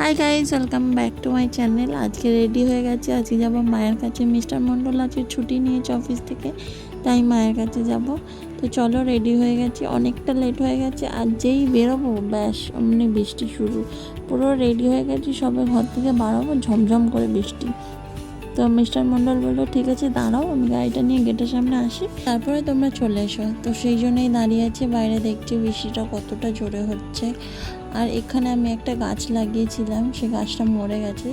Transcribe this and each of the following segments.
Hi guys welcome back to my channel আজকে ready হয়ে গেছে। আজকে যাব মায়ের কাছে। মিস্টার মণ্ডল আজকে ছুটি নিয়েছে অফিস থেকে, তাই মায়ের কাছে যাব। তো চলো রেডি হয়ে গেছি। অনেকটা লেট হয়ে গেছে, আর যেই বেরোবো, ব্যাস, অমনি বৃষ্টি শুরু। পুরো রেডি হয়ে গেছি, সবে ঘর থেকে বাড়াবো, ঝমঝম করে বৃষ্টি। তো মিস্টার মণ্ডল বলল, ঠিক আছে, দাঁড়াও, আমি গাড়িটা নিয়ে গেটের সামনে আসি। তারপরে তোমরা চলে এসো। তো সেই জন্যই দাঁড়িয়ে আছি, বাইরে দেখছি বৃষ্টিটা কতটা জোরে হচ্ছে। আর এখানে আমি একটা গাছ লাগিয়েছিলাম, সে গাছটা মরে গেছে।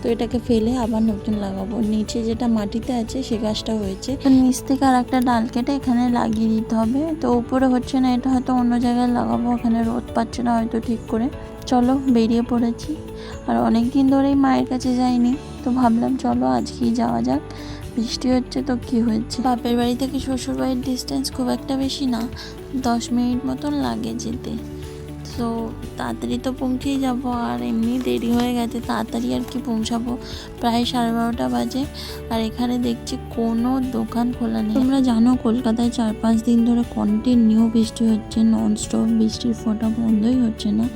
তো এটাকে ফেলে আবার নতুন লাগাবো। নিচে যেটা মাটিতে আছে, সে গাছটা হয়েছে। নিচ থেকে আর একটা ডাল কেটে এখানে লাগিয়ে দিতে হবে। তো উপরে হচ্ছে না, এটা হয়তো অন্য জায়গায় লাগাবো, ওখানে রোদ পাচ্ছে না হয়তো ঠিক করে। চলো, বেরিয়ে পড়েছি। আর অনেক দিন ধরেই মায়ের কাছে যাইনি। তো ভাবলাম, চলো আজকেই যাওয়া যাক। বৃষ্টি হচ্ছে তো কি হয়েছে? বাপের বাড়ি থেকে শ্বশুর বাড়ির ডিস্টেন্স খুব একটা বেশি না। দশ মিনিট মতন লাগে যেতে। তো তাড়াতাড়ি তো পৌঁছেই যাব, আর এমনি দেরি হয়ে গেছে, তাড়াতাড়ি আর কি পৌঁছাবো? প্রায় সাড়ে বারোটা বাজে, আর এখানে দেখছি কোনো দোকান খোলা নেই। তোমরা জানো কলকাতায় চার পাঁচ দিন ধরে কন্টিনিউ বৃষ্টি হচ্ছে নন ননস্টপ বৃষ্টির ফোটা বন্ধই হচ্ছে না।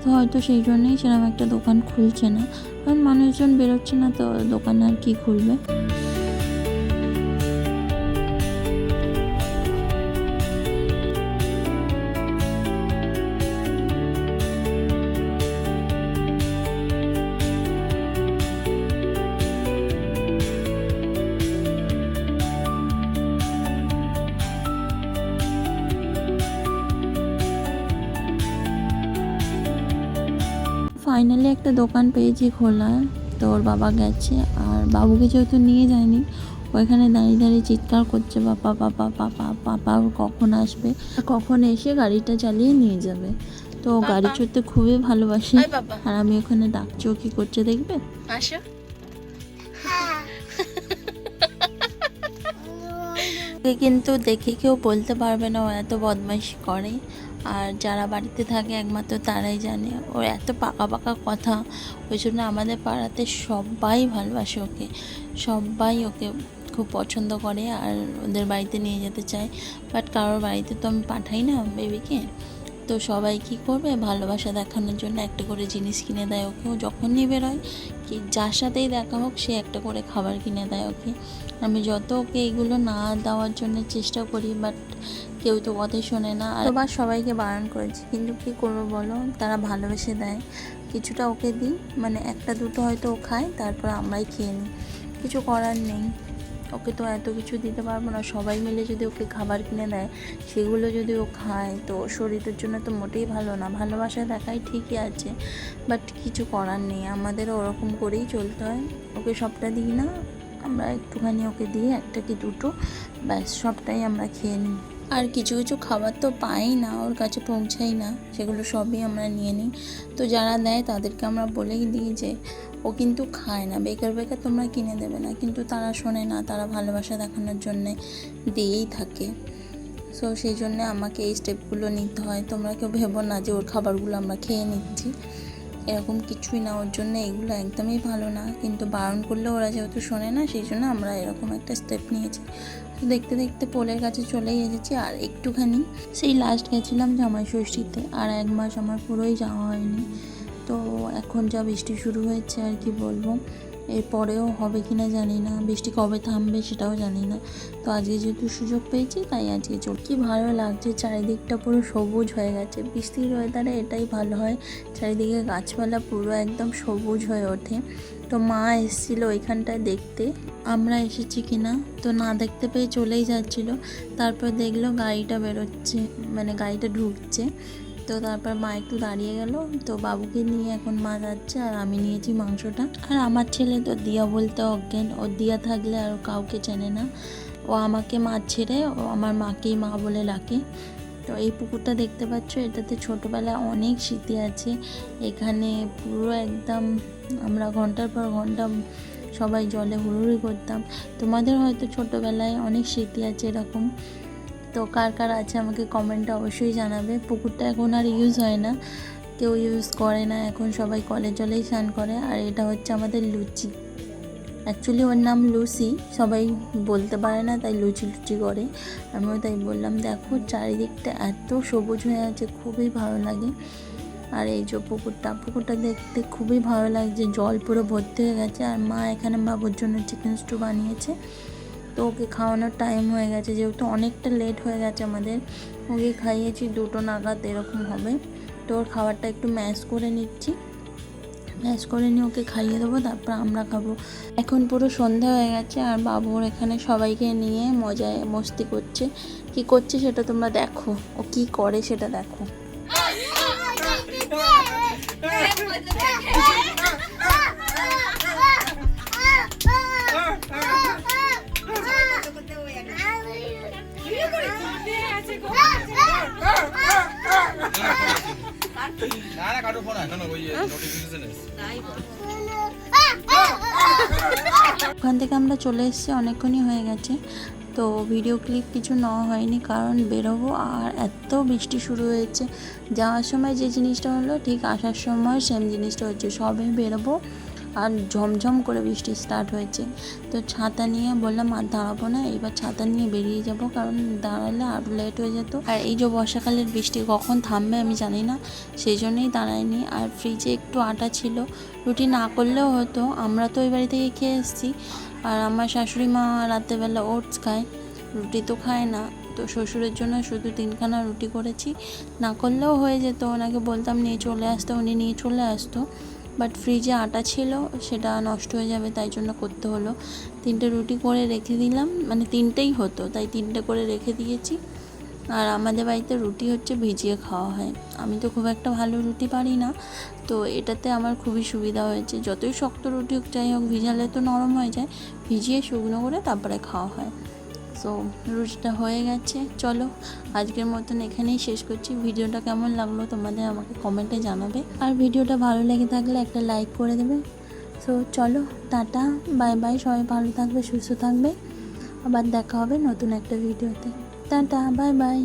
তো হয়তো সেই জন্যেই সেরকম একটা দোকান খুলছে না। কারণ মানুষজন বেরোচ্ছে না, তো দোকান আর কি খুলবে? ফাইনালি একটা দোকান পেয়েছি খোলা। তো ওর বাবা গেছে আর বাবুকে যেহেতু নিয়ে যায়নি ওইখানে দাঁড়িয়ে দাঁড়িয়ে চিৎকার করছে পাপা পাপা পাপা পাপা কখন আসবে? কখন এসে গাড়িটা চালিয়ে নিয়ে যাবে। তো গাড়ি চড়তে খুবই ভালোবাসে বাবা। আর আমি ওখানে ডাকছি ও কি করছে দেখবে? আসো। কিন্তু দেখে কেউ বলতে পারবে না ও এত বদমাইশি করে। আর যারা বাড়িতে থাকে একমাত্র তারাই জানে। ওর এত পাকা পাকা কথা, ওই জন্য আমাদের পাড়াতে সবাই ভালোবাসে ওকে। সবাই ওকে খুব পছন্দ করে আর ওদের বাড়িতে নিয়ে যেতে চায়। বাট কারোর বাড়িতে তো আমি পাঠাই না বেবিকে তো সবাই কি করবে? ভালোবাসা দেখানোর জন্য একটা করে জিনিস কিনে দেয় ওকে। ও যখনই বেরোয় কি যার সাথেই দেখা হোক, সে একটা করে খাবার কিনে দেয় ওকে। আমি যত ওকে এগুলো না দেওয়ার জন্য চেষ্টা করি বাট কেউ তো কথাই শোনে না। আর বা সবাইকে বারণ করেছি, কিন্তু কি করব বলো? তারা ভালোবেসে দেয়। কিছুটা ওকে দিই মানে একটা দুটো হয়তো ও খায়, তারপর আমরাই খেয়ে নিই। কিছু করার নেই। ওকে তো এত কিছু দিতে পারব না। সবাই মিলে যদি ওকে খাবার কিনে দেয়, সেগুলো যদি ও খায়, তো শরীরের জন্য তো মোটেই ভালো না। ভালোবাসা দেখাই ঠিকই আছে বাট কিছু করার নেই। আমাদের ওরকম করেই চলতে হয়। ওকে সবটা দিই না, আমরা একটুখানি ওকে দিয়ে একটা কি দুটো, ব্যাস, সবটাই আমরা খেয়ে নিই। আর কিছু কিছু খাবার তো পাই না, ওর কাছে পৌঁছাই না, সেগুলো সবই আমরা নিয়ে নিই। তো যারা দেয় তাদেরকে আমরা বলেই দিই যে, ও কিন্তু খায় না, বেকার বেকার তোমরা কিনে দেবে না। কিন্তু তারা শোনে না, তারা ভালোবাসা দেখানোর জন্যে দিয়েই থাকে। সো সেই জন্যে আমাকে এই স্টেপগুলো নিতে হয়। তোমরা কেউ ভেবো না যে, ওর খাবারগুলো আমরা খেয়ে নিচ্ছি। এরকম কিছুই না, ওর জন্য এগুলো একদমই ভালো না। কিন্তু বারণ করলে ওরা যেহেতু শোনে না, সেই জন্য আমরা এরকম একটা স্টেপ নিয়েছি। তো দেখতে দেখতে পোলের কাছে চলেই এসেছি আর একটুখানি। সেই লাস্ট গেছিলাম জামাই ষষ্ঠীতে আর এক মাস আমার পুরোই যাওয়া হয়নি। তো এখন যা বৃষ্টি শুরু হয়েছে আর কি বলব। এরপরেও হবে কি না জানি না, বৃষ্টি কবে থামবে সেটাও জানি না। তো আজকে যেহেতু সুযোগ পেয়েছি, তাই আজকে চল কি ভালো লাগছে, চারিদিকটা পুরো সবুজ হয়ে গেছে। বৃষ্টির ওয়েদারে এটাই ভালো হয়, চারিদিকে গাছপালা পুরো একদম সবুজ হয়ে ওঠে। তো মা এসেছিল ওইখানটায় দেখতে, আমরা এসেছি কিনা তো না দেখতে পেয়ে চলেই যাচ্ছিল। তারপর দেখল গাড়িটা বেরোচ্ছে মানে গাড়িটা ঢুকছে। তো তারপর মা একটু দাঁড়িয়ে গেল। তো বাবুকে নিয়ে এখন মা যাচ্ছে আর আমি নিয়েছি মাংসটা। আর আমার ছেলে তো দিয়া বলতে অজ্ঞান। ও দিয়া থাকলে আর কাউকে চেনে না। ও আমাকে মা ছেড়ে ও আমার মাকেই মা বলে ডাকে। তো এই পুকুরটা দেখতে পাচ্ছ, এটাতে ছোটোবেলায় অনেক স্মৃতি আছে। এখানে পুরো একদম আমরা ঘণ্টার পর ঘণ্টা সবাই জলে হুড়ুড়ি করতাম। তোমাদের হয়তো ছোটোবেলায় অনেক স্মৃতি আছে এরকম। তো কার কার আছে আমাকে কমেন্টে অবশ্যই জানাবে। পুকুরটা এখন আর ইউজ হয় না। কেউ ইউজ করে না। এখন সবাই কলের জলেই স্নান করে। আর এটা হচ্ছে আমাদের লুচি। অ্যাকচুয়ালি ওর নাম লুচি সবাই বলতে পারে না, তাই লুচি লুচি করে। আমিও তাই বললাম, দেখো, চারিদিকটা এত সবুজ হয়ে আছে, খুবই ভালো লাগে। আর এই যে পুকুরটা পুকুরটা দেখতে খুবই ভালো লাগছে। জল পুরো ভর্তি হয়ে গেছে। আর মা এখানে বাবুর জন্য চিকেন স্টু বানিয়েছে। তো ওকে খাওয়ানোর টাইম হয়ে গেছে যেহেতু অনেকটা লেট হয়ে গেছে আমাদের ওকে খাইয়েছি দুটো নাগাদ এরকম হবে তো ওর খাবারটা একটু ম্যাশ করে নিচ্ছি ম্যাশ করে নিয়ে ওকে খাইয়ে দেবো তারপর আমরা খাব এখন পুরো সন্ধ্যা হয়ে গেছে আর বাবুর এখানে সবাইকে নিয়ে মজায় মস্তি করছে কি করছে সেটা তোমরা দেখো ও কি করে সেটা দেখো ওখান থেকে আমরা চলে এসেছি, অনেকক্ষণই হয়ে গেছে। তো ভিডিও ক্লিপ কিছু নেওয়া হয়নি, কারণ বেরোবো আর এত বৃষ্টি শুরু হয়েছে। যাওয়ার সময় যে জিনিসটা হলো, ঠিক আসার সময় সেম জিনিসটা হচ্ছে, সবে বেরোবো। আর ঝমঝম করে বৃষ্টি স্টার্ট হয়েছে। তো ছাতা নিয়ে বললাম, আর দাঁড়াবো না, এবার ছাতা নিয়ে বেরিয়ে যাব, কারণ দাঁড়ালে আর লেট হয়ে যেত। আর এই যে বর্ষাকালের বৃষ্টি কখন থামবে আমি জানি না, সেই জন্যই দাঁড়াইনি আর ফ্রিজে একটু আটা ছিল, রুটি না করলেও হতো, আমরা তো ওই বাড়ি থেকে খেয়ে এসেছি। আর আমার শাশুড়ি মা রাত্রেবেলা ওটস খায়, রুটি তো খায় না। তো শ্বশুরের জন্য শুধু তিনখানা রুটি করেছি, না করলেও হয়ে যেত। ওনাকে বলতাম, নিয়ে চলে আসতে। উনি নিয়ে চলে আসতো। বাট ফ্রিজে আটা ছিল, সেটা নষ্ট হয়ে যাবে, তাই জন্য করতে হলো। তিনটে রুটি করে রেখে দিলাম মানে তিনটেই হতো, তাই তিনটে করে রেখে দিয়েছি। আর আমাদের বাড়িতে রুটি হচ্ছে ভিজিয়ে খাওয়া হয়। আমি তো খুব একটা ভালো রুটি পারি না, তো এটাতে আমার খুবই সুবিধা হয়েছে। যতই শক্ত রুটি হোক, যাই হোক, ভিজালে তো নরম হয়ে যায়, ভিজিয়ে শুকনো করে তারপরে খাওয়া হয়। সো রুটিটা হয়ে গেছে। চলো, আজকের মতন এখানেই শেষ করছি। ভিডিওটা কেমন লাগল তোমাদের আমাকে কমেন্টে জানাবে। আর ভিডিওটা ভালো লেগে থাকলে একটা লাইক করে দেবে। সো চলো, টাটা বাই বাই সবাই ভালো থাকবে, সুস্থ থাকবে। আবার দেখা হবে নতুন একটা ভিডিওতে। Tata bye bye